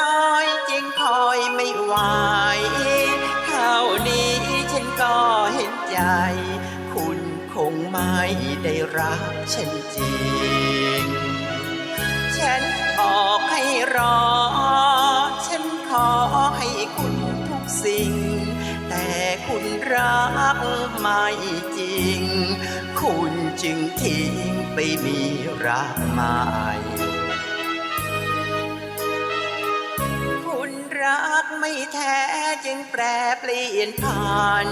น้อยจึงคอยไม่ไหวเท่านี้ฉันก็เห็นใจ คุณคงไม่ได้รักฉันจริง ฉันบอกให้รอ ฉันขอให้คุณทุกสิ่ง แต่คุณรักไม่จริง คุณจึงทิ้งไปมีรักใหม่คุณรักไม่แท้จึงแปรเปลี่ยนผ่าน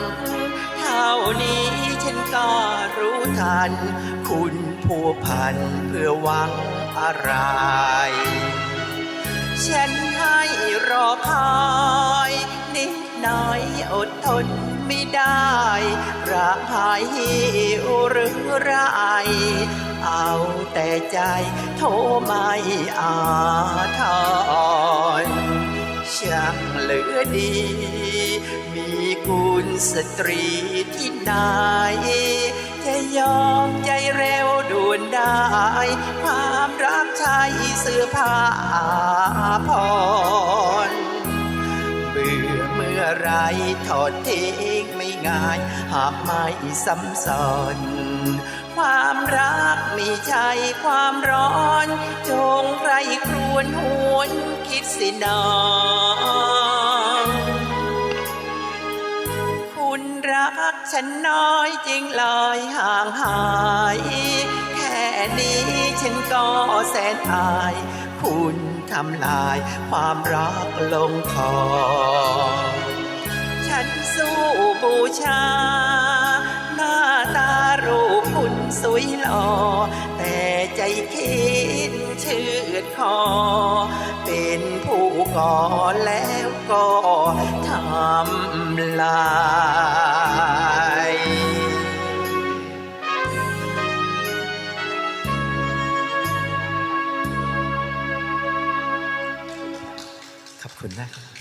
เท่านี้ฉันก็รู้ทัน คุณผัวพันเพื่อหวัง อะไร ฉันให้รอคอยนิดหน่อยอดทนไม่ได้ระหายหิวหรือไรเอาแต่ใจโทรไม่อาทรช่างเหลือดี มีคุณสตรีที่ไหน ความรักชายเสื้อผ้าอาภรเบื่อเมื่อไรถอดทิ้งไม่ง่ายหากไม่ซ้ำซ้อนความรักมีใจความร้อน จงใครครวนหวนคิดสินองคุณรักฉันน้อยจริงลอยห่างหายแค่นี้ฉัน ก็แสนอาย คุณทำลายความรักลงคอ ฉันสู้บูชา หน้าตารูปคุณสวยหล่อ แต่ใจคิดเชือดคอ เป็นผู้ก่อแล้วก็ทำลาย ขอบคุณมากครับ